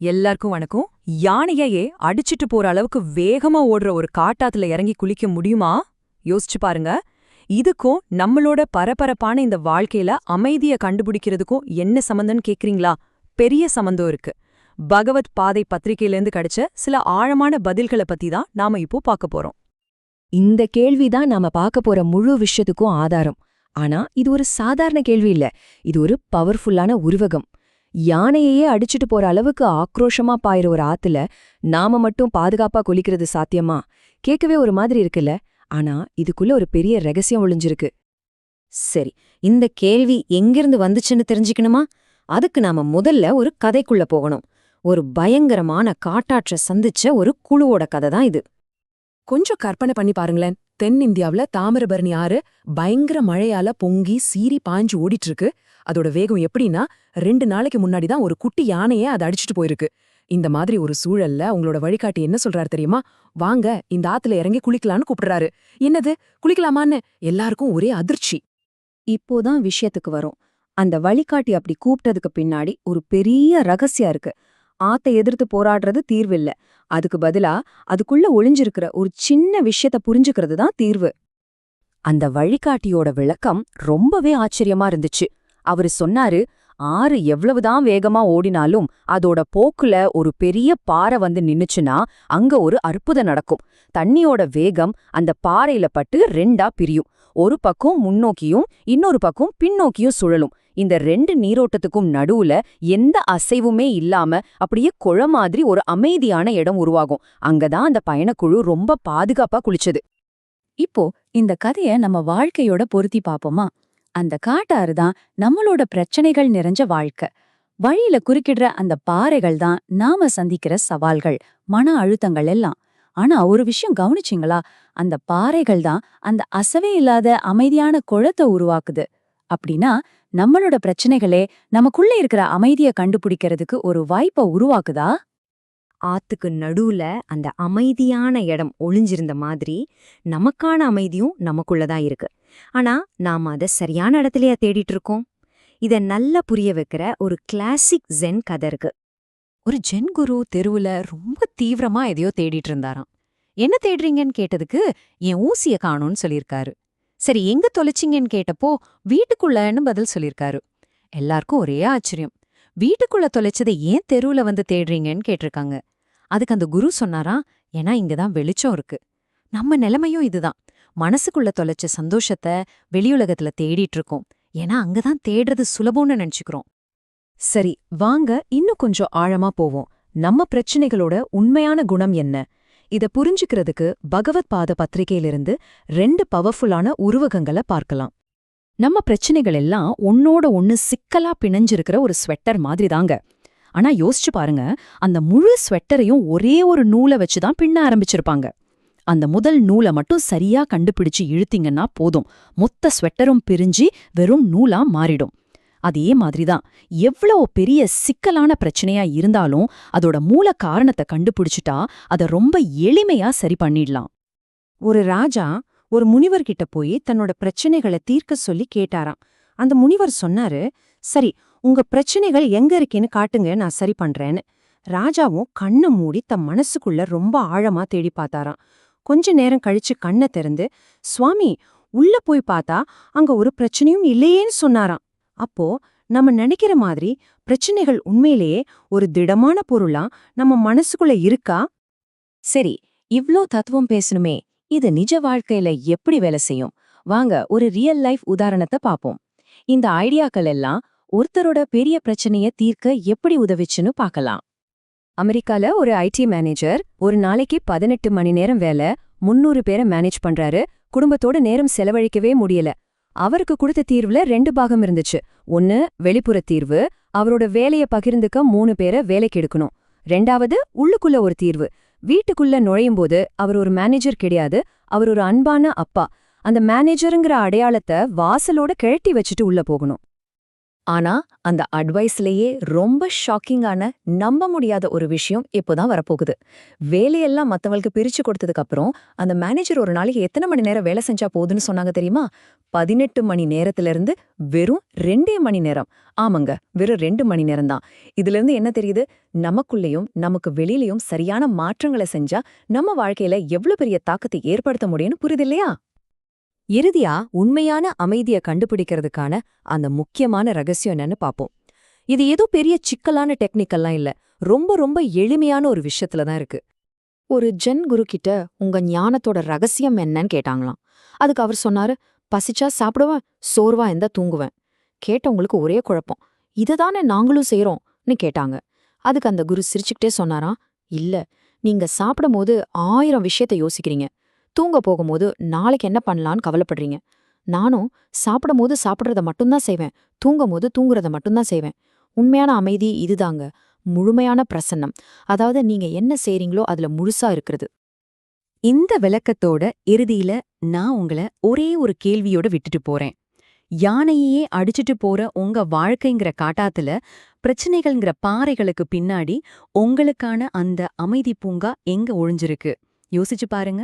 எல்லாருக்கும் வணக்கம். யானையையே அடிச்சிட்டு போற அளவுக்கு வேகமா ஓடுற ஒரு காட்டாத்துல இறங்கி குளிக்க முடியுமா? யோசிச்சு பாருங்க. இதுக்கும் நம்மளோட பரபரப்பான இந்த வாழ்க்கையில அமைதிய கண்டுபிடிக்கிறதுக்கும் என்ன சம்மந்தம்னு கேக்குறீங்களா? பெரிய சம்பந்தம் இருக்கு. பகவத் பாதை பத்திரிகையிலேருந்து கிடைச்ச சில ஆழமான பதில்களை பத்தி தான் நாம இப்போ பார்க்க போறோம். இந்த கேள்விதான் நாம பார்க்க போற முழு விஷயத்துக்கும் ஆதாரம். ஆனா இது ஒரு சாதாரண கேள்வி இல்ல. இது ஒரு பவர்ஃபுல்லான உருவகம். யானையையே அடிச்சுட்டு போற அளவுக்கு ஆக்ரோஷமா பாயிற ஒரு ஆத்துல நாம மட்டும் பாதுகாப்பா குளிக்கிறது சாத்தியமா? கேட்கவே ஒரு மாதிரி இருக்குல்ல. ஆனா இதுக்குள்ள ஒரு பெரிய ரகசியம் ஒளிஞ்சிருக்கு. சரி இந்த கேள்வி எங்கிருந்து வந்துச்சுன்னு தெரிஞ்சுக்கணுமா? அதுக்கு நாம முதல்ல ஒரு கதைக்குள்ள போகணும். ஒரு பயங்கரமான காட்டாற்ற சந்திச்ச ஒரு குழுவோட கதை தான் இது. கொஞ்சம் கற்பனை பண்ணி பாருங்களேன். தென்னிந்தியாவுல தாமிரபரணி ஆறு பயங்கர மழையால பொங்கி சீறி பாஞ்சு ஓடிட்டு இருக்கு. அதோட வேகம் எப்படின்னா ரெண்டு நாளைக்கு முன்னாடி தான் ஒரு குட்டி யானையே அதை அடிச்சுட்டு போயிருக்கு. இந்த மாதிரி ஒரு சூழல்ல உங்களோட வழிகாட்டி என்ன சொல்றாரு தெரியுமா? வாங்க இந்த ஆத்துல இறங்கி குளிக்கலான்னு கூப்பிடுறாரு. என்னது? குளிக்கலாமான்னு? எல்லாருக்கும் ஒரே அதிர்ச்சி. இப்போதான் விஷயத்துக்கு வரும். அந்த வழிகாட்டி அப்படி கூப்பிட்டதுக்கு பின்னாடி ஒரு பெரிய ரகசியம் இருக்கு. ஆத்தை எதிர்த்து போராடுறது தீர்வில்ல. அதுக்கு பதிலா அதுக்குள்ள ஒளிஞ்சிருக்கிற ஒரு சின்ன விஷயத்த புரிஞ்சுக்கிறது தான் தீர்வு. அந்த வழிகாட்டியோட விளக்கம் ரொம்பவே ஆச்சரியமா இருந்துச்சு. அவரு சொன்னாரு ஆறு எவ்வளவுதான் வேகமா ஓடினாலும் அதோட போக்குல ஒரு பெரிய பாறை வந்து நின்னுச்சுன்னா அங்க ஒரு அற்புதம் நடக்கும். தண்ணியோட வேகம் அந்த பாறையில பட்டு ரெண்டா பிரியும். ஒரு பக்கம் முன்னோக்கியும் இன்னொரு பக்கம் பின்னோக்கியும் சுழலும். இந்த ரெண்டு நீரோட்டத்துக்கும் நடுவுல எந்த அசைவுமே இல்லாம அப்படியே குழ மாதிரி ஒரு அமைதியான இடம் உருவாகும். அங்கதான் அந்த பயணக்குழு ரொம்ப பாதுகாப்பா குளிச்சது. இப்போ இந்த கதைய நம்ம வாழ்க்கையோட பொருத்தி பாப்போமா அந்த காட்டாறு தான் நம்மளோட பிரச்சனைகள் நிறைஞ்ச வாழ்க்கை. வழியில குறுக்கிடுற அந்த பாறைகள் தான் நாம சந்திக்கிற சவால்கள் மன அழுத்தங்கள் எல்லாம். ஆனா ஒரு விஷயம் கவனிச்சிங்களா? அந்த பாறைகள் தான் அந்த அசவே இல்லாத அமைதியான குளத்தை உருவாக்குது. அப்படின்னா நம்மளோட பிரச்சனைகளே நமக்குள்ள இருக்கிற அமைதிய கண்டுபிடிக்கிறதுக்கு ஒரு வாய்ப்பை உருவாக்குதா? ஆத்துக்கு நடுவுல அந்த அமைதியான இடம் ஒளிஞ்சிருந்த மாதிரி நமக்கான அமைதியும் நமக்குள்ளதான் இருக்கு. ஆனா நாம அத சரியான இடத்துலயா தேடிட்டு இருக்கோம் இத நல்லா புரிய வைக்கிற ஒரு கிளாசிக் ஜென் கதை இருக்கு. ஒரு ஜென் குரு தெருவுல ரொம்ப தீவிரமா எதையோ தேடிட்டு இருந்தாராம் என்ன தேடுறீங்கன்னு கேட்டதுக்கு என் ஊசிய காணோம்னு சொல்லியிருக்காரு. சரி எங்க தொலைச்சிங்கன்னு கேட்டப்போ வீட்டுக்குள்ளன்னு பதில் சொல்லியிருக்காரு. எல்லாருக்கும் ஒரே ஆச்சரியம். வீட்டுக்குள்ள தொலைச்சதை ஏன் தெருவுல வந்து தேடுறீங்கன்னு கேட்டிருக்காங்க. அதுக்கு அந்த குரு சொன்னாரா ஏன்னா இங்கதான் வெளிச்சம் இருக்கு. நம்ம நிலைமையும் இதுதான் மனசுக்குள்ள தொலைச்ச சந்தோஷத்தை வெளியுலகத்துல தேடிட்டு இருக்கோம் ஏன்னா அங்கதான் தேடுறது சுலபம்னு நினைச்சுக்கிறோம். சரி வாங்க இன்னும் கொஞ்சம் ஆழமா போவோம். நம்ம பிரச்சனைகளோட உண்மையான குணம் என்ன? இத புரிஞ்சுக்கிறதுக்கு பகவத் பாத பத்திரிகையிலிருந்து ரெண்டு பவர்ஃபுல்லான உருவகங்களை பார்க்கலாம். நம்ம பிரச்சனைகள் எல்லாம் ஒன்னோட ஒன்னு சிக்கலா பிணைஞ்சிருக்கிற ஒரு ஸ்வெட்டர் மாதிரி தாங்க ஆனா யோசிச்சு பாருங்க அந்த முழு ஸ்வெட்டரையும் ஒரே ஒரு நூலை வச்சு தான் பின்ன ஆரம்பிச்சிருப்பாங்க. அந்த முதல் நூலை மட்டும் சரியா கண்டுபிடிச்சு இழுத்தீங்கன்னா போதும். மொத்த ஸ்வெட்டரும் பிரிஞ்சு வெறும் நூலா மாறிடும். அதே மாதிரிதான் எவ்வளவு பெரிய சிக்கலான பிரச்சனையா இருந்தாலும் அதோட மூல காரணத்தை கண்டுபிடிச்சிட்டா அத ரொம்ப எளிமையா சரி பண்ணிடலாம். ஒரு ராஜா ஒரு முனிவர்கிட்ட போய் தன்னோட பிரச்சனைகளை தீர்க்க சொல்லி கேட்டாராம். அந்த முனிவர் சொன்னாரு சரி உங்க பிரச்சனைகள் எங்க இருக்கேன்னு காட்டுங்க நான் சரி பண்றேன்னு. ராஜாவும் கண்ணை மூடி தம் மனசுக்குள்ள ரொம்ப ஆழமா தேடி பார்த்தாராம். கொஞ்ச நேரம் கழிச்சு கண்ணை திறந்து சுவாமி உள்ள போய் பார்த்தா அங்க ஒரு பிரச்சனையும் இல்லையேன்னு சொன்னாராம். அப்போ நம்ம நினைக்கிற மாதிரி பிரச்சனைகள் உண்மையிலேயே ஒரு திடமான பொருளா நம்ம மனசுக்குள்ள இருக்கா? சரி இவ்ளோ தத்துவம் பேசணுமே. இது நிஜ வாழ்க்கையில எப்படி வேலை செய்யும்? வாங்க ஒரு ரியல் லைஃப் உதாரணத்தை பாப்போம் இந்த ஐடியாக்கள் எல்லாம் ஒருத்தரோட பெரிய பிரச்சனைய தீர்க்க எப்படி உதவிச்சுன்னு பார்க்கலாம். அமெரிக்கால ஒரு ஐடி மேனேஜர் ஒரு நாளைக்கு பதினெட்டு மணி நேரம் வேலை முன்னூறு பேரை மேனேஜ் பண்றாரு. குடும்பத்தோட நேரம் செலவழிக்கவே முடியல. அவருக்கு கொடுத்த தீர்வுல ரெண்டு பாகம் இருந்துச்சு. ஒன்னு வெளிப்புற தீர்வு. அவரோட வேலைய பகிர்ந்துக்க மூணு பேரை வேலைக்கு எடுக்கணும். ரெண்டாவது உள்ளுக்குள்ள ஒரு தீர்வு. வீட்டுக்குள்ள நுழையும் போது அவர் ஒரு மேனேஜர் கிடையாது. அவர் ஒரு அன்பான அப்பா. அந்த மேனேஜருங்கிற அடையாளத்தை வாசலோட கிழட்டி வச்சுட்டு உள்ள போகணும். ஆனா அந்த அட்வைஸ்லயே ரொம்ப ஷாக்கிங்கான நம்ப முடியாத ஒரு விஷயம் இப்போதான் வரப்போகுது. வேலையெல்லாம் மத்தவங்களுக்கு பிரிச்சு கொடுத்ததுக்கு அப்புறம் அந்த மேனேஜர் ஒரு நாளைக்கு எத்தனை மணி நேரம் வேலை செஞ்சா போகுதுன்னு சொன்னாங்க தெரியுமா? பதினெட்டு மணி நேரத்துல இருந்து வெறும் ரெண்டே மணி நேரம். ஆமாங்க வெறும் ரெண்டு மணி நேரம் தான். இதுல இருந்து என்ன தெரியுது? நமக்குள்ளேயும் நமக்கு வெளியிலையும் சரியான மாற்றங்களை செஞ்சா நம்ம வாழ்க்கையில எவ்வளவு பெரிய தாக்கத்தை ஏற்படுத்த முடியும்னு புரியுது இல்லையா? இறுதியா உண்மையான அமைதிய கண்டுபிடிக்கிறதுக்கான அந்த முக்கியமான ரகசியம் என்னன்னு பாப்போம் இது ஏதோ பெரிய சிக்கலான டெக்னிக்கெல்லாம் இல்ல. ரொம்ப ரொம்ப எளிமையான ஒரு விஷயத்துல தான் இருக்கு. ஒரு ஜென் குரு கிட்ட உங்க ஞானத்தோட ரகசியம் என்னன்னு கேட்டாங்களாம். அதுக்கு அவர் சொன்னாரு பசிச்சா சாப்பிடுவேன் சோர்வா இருந்தா தூங்குவேன். கேட்டவங்களுக்கு ஒரே குழப்பம். இதுதானே நாங்களும் செய்யறோம்னு கேட்டாங்க. அதுக்கு அந்த குரு சிரிச்சுக்கிட்டே சொன்னாராம் இல்ல நீங்க சாப்பிடும்போது ஆயிரம் விஷயத்த யோசிக்கிறீங்க. தூங்க போகும்போது நாளைக்கு என்ன பண்ணலான்னு கவலைப்படுறீங்க. நானும் சாப்பிடும்போது சாப்பிட்றத மட்டும்தான் செய்வேன். தூங்கும்போது தூங்குறத மட்டும்தான் செய்வேன். உண்மையான அமைதி இதுதாங்க. முழுமையான பிரசன்னம். அதாவது நீங்க என்ன செய்றீங்களோ அதுல முழுசா இருக்கிறது. இந்த விளக்கத்தோட இறுதியில நான் உங்கள ஒரே ஒரு கேள்வியோட விட்டுட்டு போறேன். யானையே அடிச்சிட்டு போற உங்க வாழ்க்கைங்கிற காட்டாத்துல பிரச்சனைகள்ங்கிற பாறைகளுக்கு பின்னாடி உங்களுக்கான அந்த அமைதி பூங்கா எங்க ஒழிஞ்சிருக்கு? யோசிச்சு பாருங்க.